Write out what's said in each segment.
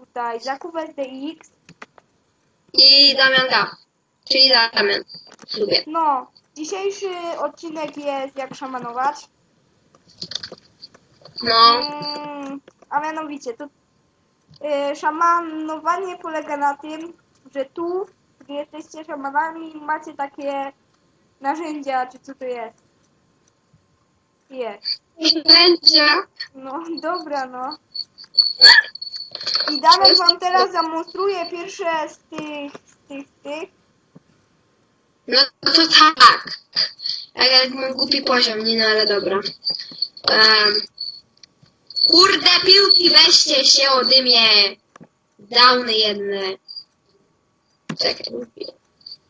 tutaj, Zakubek DX. I Damian da. Czyli Damian. Lubię. No, dzisiejszy odcinek jest jak szamanować. No. Mm, a mianowicie, to y, szamanowanie polega na tym, że tu, gdy jesteście szamanami, macie takie narzędzia, czy co to jest? Jest. Będzie. No, dobra, no. I Damian wam teraz zamonstruje pierwsze z tych, z tych, z tych. No to tak. Ale mam głupi poziom, nie no ale dobra. Um, kurde piłki, weźcie się ode mnie. Downy jedne. Czekaj.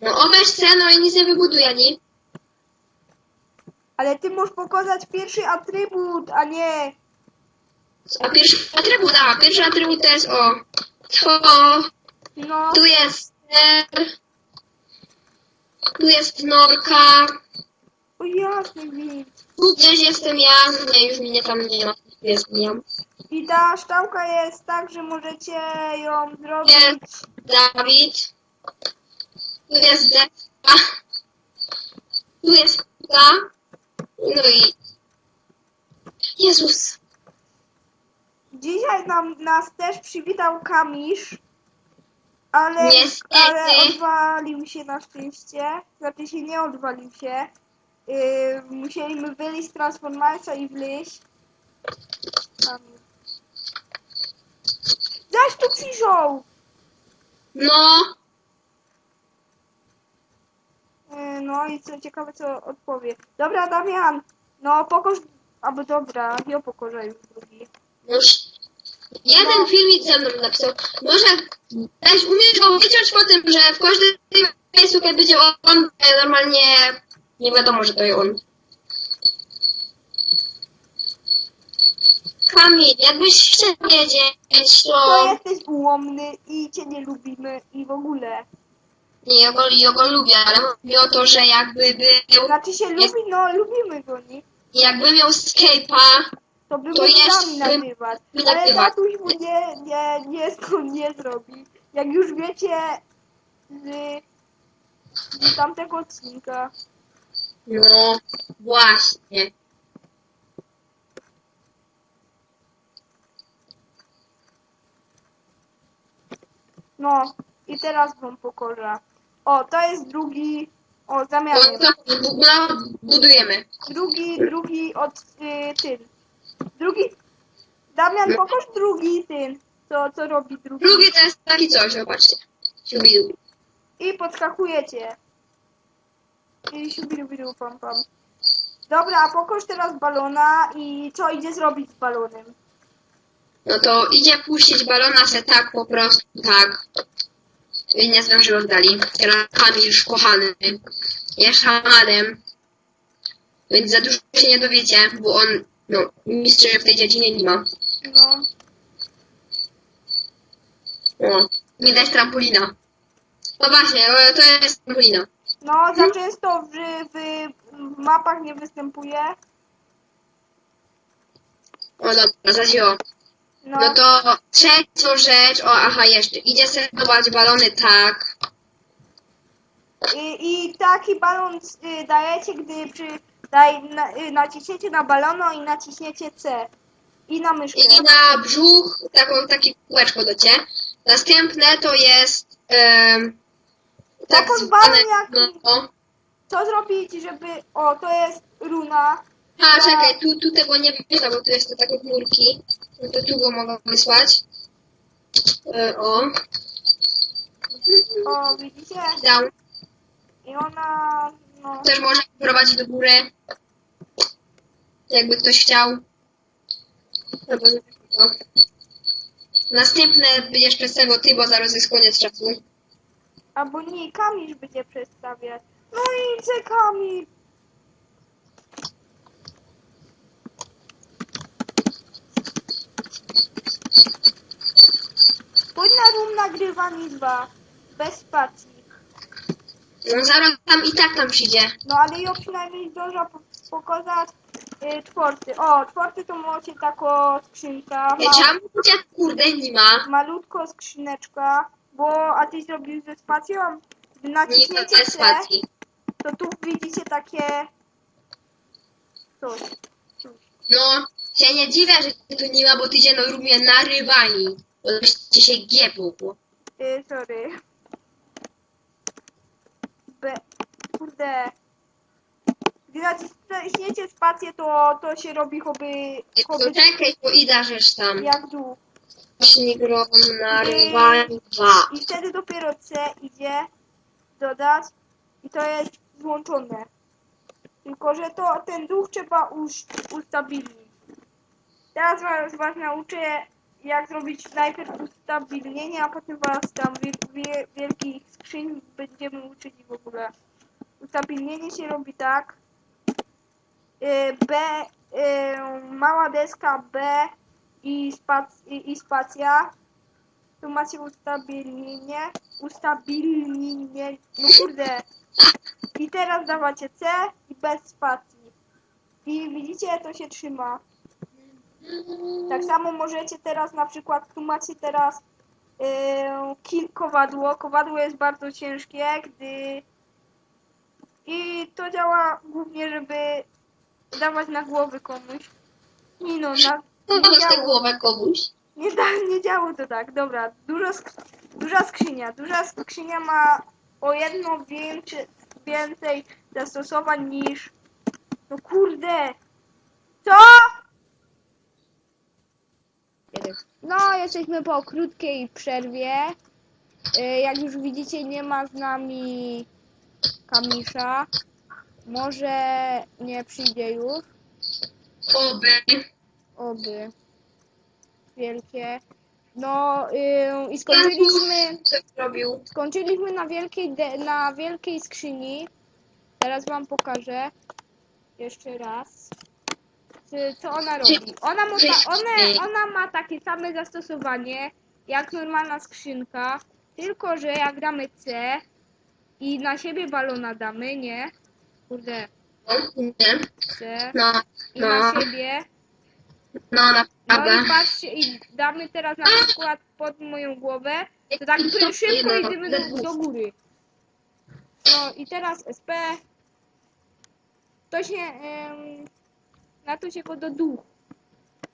No obejrz no i nic nie wybuduj ani. Ale ty możesz pokazać pierwszy atrybut, a nie... A pierwszy atrybut, a pierwszy atrybut to jest o. To No, tu jest ster. Tu jest norka. o jasny gwint. Tu gdzieś jestem ja. Nie, już mnie tam nie ma. Jest ja. I ta szczałka jest tak, że możecie ją zrobić... Jest Dawid. Tu jest deska. Tu jest puta. No i... Jezus. Dzisiaj nam, nas też przywitał Kamisz, ale, Niestety. ale odwalił się na szczęście. Znaczy się nie odwalił się. Yy, musieliśmy wyjść z Transformersa i wleźć. Kamisz. Zaś tu przyjrzał! No. Yy, no i co ciekawe co odpowie. Dobra Damian, no pokorz... Albo dobra, ja pokorzę już drugi. Już. Jeden filmik ze mną napisał. Może też umiesz go wyciąć po tym, że w każdym miejscu, kiedy będzie on, e, normalnie nie wiadomo, że to jest on. Kamil, jakbyś chciał wiedzieć, To to... jesteś ułomny i cię nie lubimy i w ogóle. Nie, ja go, ja go lubię, ale mówię o to, że jakby był... Znaczy się lubi, no lubimy go, nie? Jakby miał Skype'a, To by To mógł nagrywać. Ale tatuś mu nie, nie, nie, nie zrobi. Jak już wiecie z, z tamtego odcinka. no właśnie. No i teraz wam pokorza. O, to jest drugi. O, zamiany. no, budujemy. Drugi, drugi od y, tym. Drugi. Damian, pokorz drugi ten. Co, co robi drugi. Drugi to jest taki coś, zobaczcie. Siubidu. I podskakujecie. I siubiru pam pam. Dobra, a pokoż teraz balona i co idzie zrobić z balonem? No to idzie puścić balona se tak po prostu, tak. I nie zdążył oddali. Teraz Kamil już kochany. Jest szamanem. Więc za dużo się nie dowiecie, bo on, no, mistrza w tej dziedzinie nie ma. No. O, widać trampolina. No właśnie, e, to jest trampolina. No, za często w, w, mapach nie występuje. O dobra, zadziało. No, No to trzecią rzecz, o aha jeszcze, idzie serwować balony tak. I, i taki balon y, dajecie, gdy przy, daj, na, y, naciśniecie na balono i naciśniecie C. I na myszkę. I na brzuch taką, takie kółeczko docie. Następne to jest em, tak Taką zwane, balon jak- no, Co zrobić, żeby... O, to jest runa. A, czekaj, tu, tu tego nie wyślę, bo tu jest to takie chmurki. No to tu go mogę wysłać. E, o, O, widzicie? down. I ona... Też można prowadzić do góry. Jakby ktoś chciał. No. Następne jeszcze z tego ty, bo zaraz jest koniec czasu. albo nie, Kamil będzie przedstawiać. No i C Kamil. Pójdź na room nagrywanie 2. Bez spacji. No zaraz tam i tak tam przyjdzie. No ale ja przynajmniej zdążę po- pokazać y, czwarty. O, czwarty to macie taką skrzynka. Ja czemu cię kurde nie ma? malutko skrzyneczka, bo a ty zrobił ze spacją? Gdy Nie naciśniecie spacji. to tu widzicie takie coś. No, się nie dziwię, że tu nie ma, bo ty się no rumie narywani. Bo byście się giebło. bo- Y, sorry. B. Kurde. Gdy naciśniecie spację, to, to się robi choby, choby To czekaj, bo Ida rzecz tam. jak dół. Dwa. I wtedy dopiero C idzie dodać i to jest włączone. Tylko, że to ten duch trzeba us, ustabilnić. Teraz was, was nauczę, jak zrobić najpierw ustabilnienie, a potem was tam wie, wie, wielkich skrzyń będziemy uczyć w ogóle. Ustabilnienie się robi tak. Y, B, y, mała deska B i, spac, i, i spacja. Tu macie ustabilnienie. Ustabilnienie. No kurde. I teraz dawacie C i bez spacji. I widzicie, to się trzyma. Tak samo możecie teraz na przykład, tu macie teraz yy, kowadło. Kowadło jest bardzo ciężkie, gdy... I to działa głównie, żeby dawać na głowy komuś. Nie no, na... No tę głowę komuś. Nie, da, nie działo to tak, dobra. Dużo sk- duża skrzynia. Duża skrzynia ma o jedno więcej, więcej zastosowań niż... No kurde! Co? No, jesteśmy po krótkiej przerwie. Y, Jak już widzicie, nie ma z nami Kamisza. Może nie przyjdzie już. Oby. Oby. Wielkie. No yy, i skończyliśmy, zrobił? skończyliśmy na wielkiej, de, na wielkiej skrzyni. Teraz wam pokażę. Jeszcze raz. Czy- Co ona robi? Ona ma, ta, ona, ona ma takie same zastosowanie jak normalna skrzynka, tylko że jak damy C i na siebie balona damy, nie? Kurde, No, nie. C No, i no, na siebie no No i patrzcie, i damy teraz na przykład pod moją głowę, to tak szybko idziemy do, do góry. No i teraz SP. To się, em, na to się go do duch.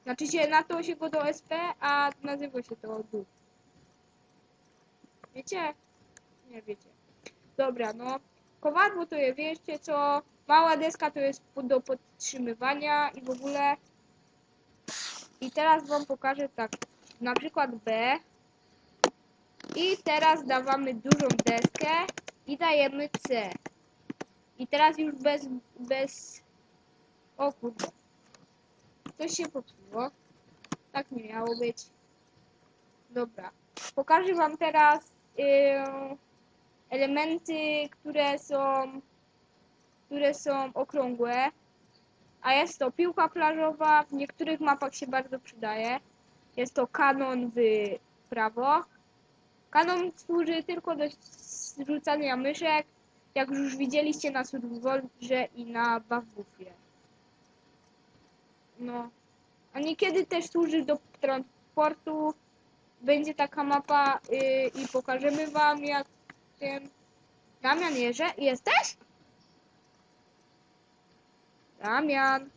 Znaczy się, na to się go do SP, a nazywa się to duch. Wiecie? Nie wiecie. Dobra, no. Kowadło to je wiecie co. Mała deska to jest do podtrzymywania i w ogóle. I teraz wam pokażę tak, na przykład B. I teraz dawamy dużą deskę i dajemy C. I teraz już bez, bez... O kurde. Coś się popsuło. Tak nie miało być. Dobra. Pokażę wam teraz yy, elementy, które są które są okrągłe a jest to piłka plażowa, w niektórych mapach się bardzo przydaje. Jest to kanon w prawo. Kanon służy tylko do zrzucania myszek, jak już widzieliście na Survivorze i na Bawbufie. No. A niekiedy też służy do transportu. Będzie taka mapa yy, i pokażemy wam jak tym... Damian Jerze, jesteś? Damian.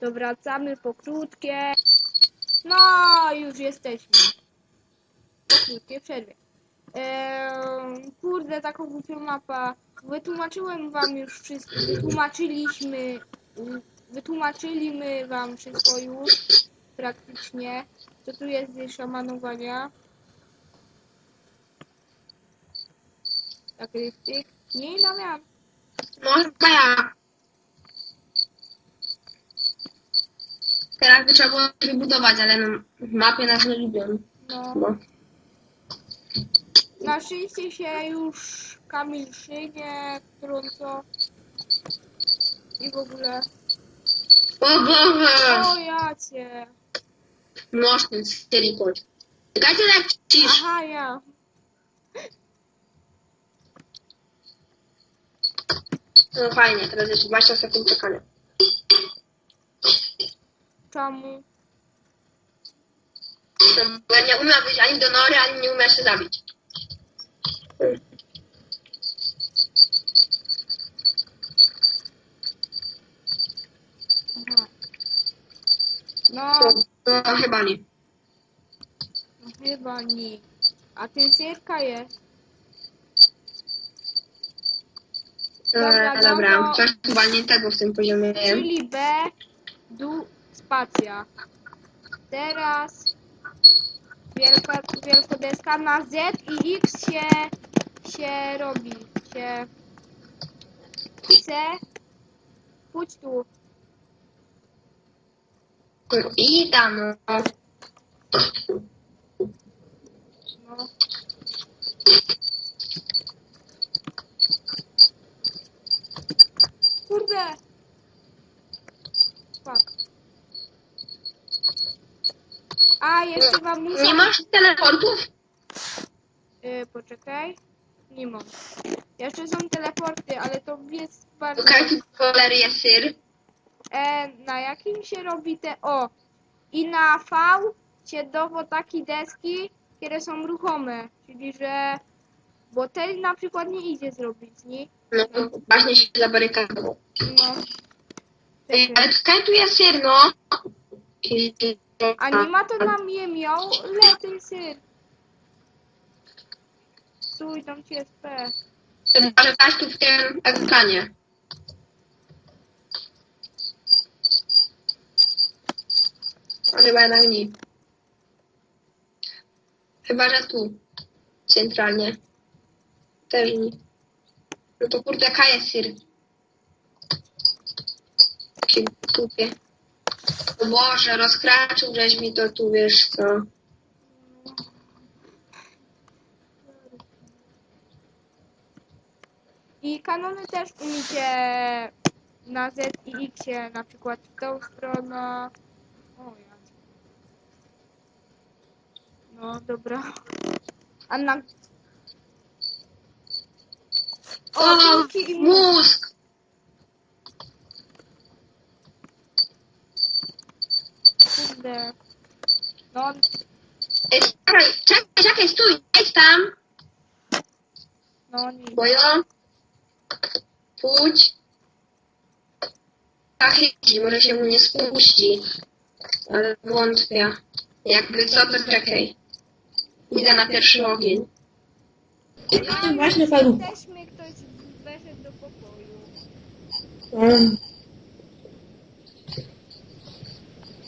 To wracamy po krótkie. No, już jesteśmy. Po krótkiej przerwie. Kurde, taką głupią mapa. Wytłumaczyłem wam już wszystko. Wytłumaczyliśmy. Wytłumaczyliśmy wam wszystko już. Praktycznie. Co tu jest ze szamanowania. Tak, rystyk. Nie, Damian. No chyba ja. Teraz by trzeba było wybudować, ale no, mapy nas nie lubią. No. Bo. Na szczęście się już Kamil szynie, którą co i w ogóle. O Boże! O ja cię. Ten silikon. Czekajcie jak cisz. Aha, ja. No fajnie, teraz jest 20 sekund czekania. Czemu? No, bo ja nie umiem wyjść ani do nory, ani nie umiem się zabić. No, No, no chyba nie. no chyba nie. A ten syrka jest. Dobra, Dobra, dobra. no to- chyba nie tego w tym poziomie. Czyli B, du, spacja. Teraz wielka, wielkodeska na Z i X się, się robi. Się chce. Pójdź tu. I tam, no. No. Kurde. Fuck. A, jeszcze wam muszę... Nie masz teleportów? Y, poczekaj. Nie mam. Jeszcze są teleporty, ale to jest bardzo... Tu cholery jest syr. E, na jakim się robi te... O! I na V się dowo takie deski, które są ruchome. Czyli, że... Bo te na przykład nie idzie zrobić, nie? No, właśnie się zabarykadował. No. Ej, ale tutaj tu jest syr, no. I- A nie ma to na mnie miał lepiej syr. Stój, tam ci jest P. Chyba, że tu w tym ekranie. Chyba jednak nie. Chyba, że tu. Centralnie. Też nie. No to kurde, K jest syr. Jakie tupie. O Boże, rozkraczył żeś mi to tu, wiesz co. I kanony też umiecie na Z i X na przykład w tą stronę. O ja. No dobra. A na. O, O, piłki i mózg. mózg! Kurde. No, Ej, czekaj, czekaj, czekaj, stój, jedź tam. no nie. Bojo. Pójdź. Tak jeździ, może się mu nie spuści. Ale wątpię. Jakby co, to czekaj. Idę na pierwszy ogień. A właśnie już paru. Jesteśmy, ktoś weszedł do pokoju. Um.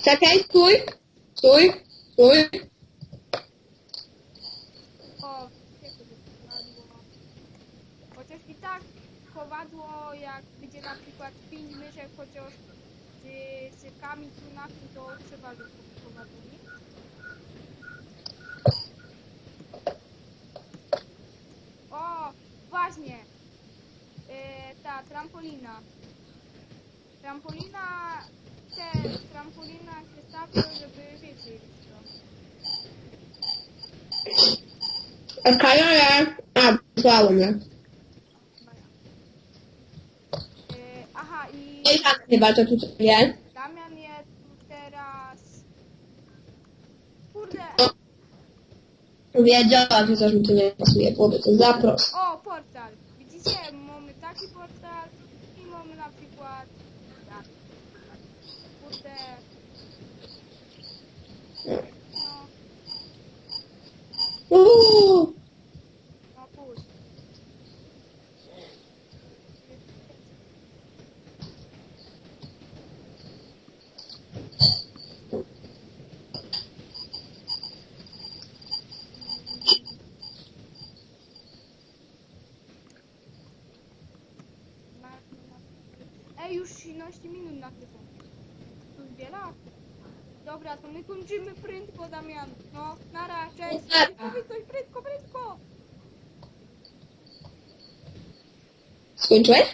Czekaj, stój, stój, stój. O, gdzie to kowadło? Chociaż i tak kowadło, jak będzie na przykład pięć myszek, chociaż z syrkami, trunami, to trzeba rzucić kowadło, nie? O, właśnie. E, ta trampolina. Trampolina, te trampolina się stawią, żeby wiecie, co. A Kaja jak? A, wysłało mnie. E, aha, i Nie tak chyba to tutaj jest. Damian jest tu teraz. Kurde! Wiedziałam, że coś mi tu nie pasuje, byłoby to zapros. O, portal! Widzicie, mamy taki portal i mamy na przykład. Tak. Kurde. No, Uuu. Ej, już 13 minut nagrywam. To zbiera? Dobra, to my kończymy prędko, Damian. No, nara, cześć. Powiedz coś prędko, Eventuell?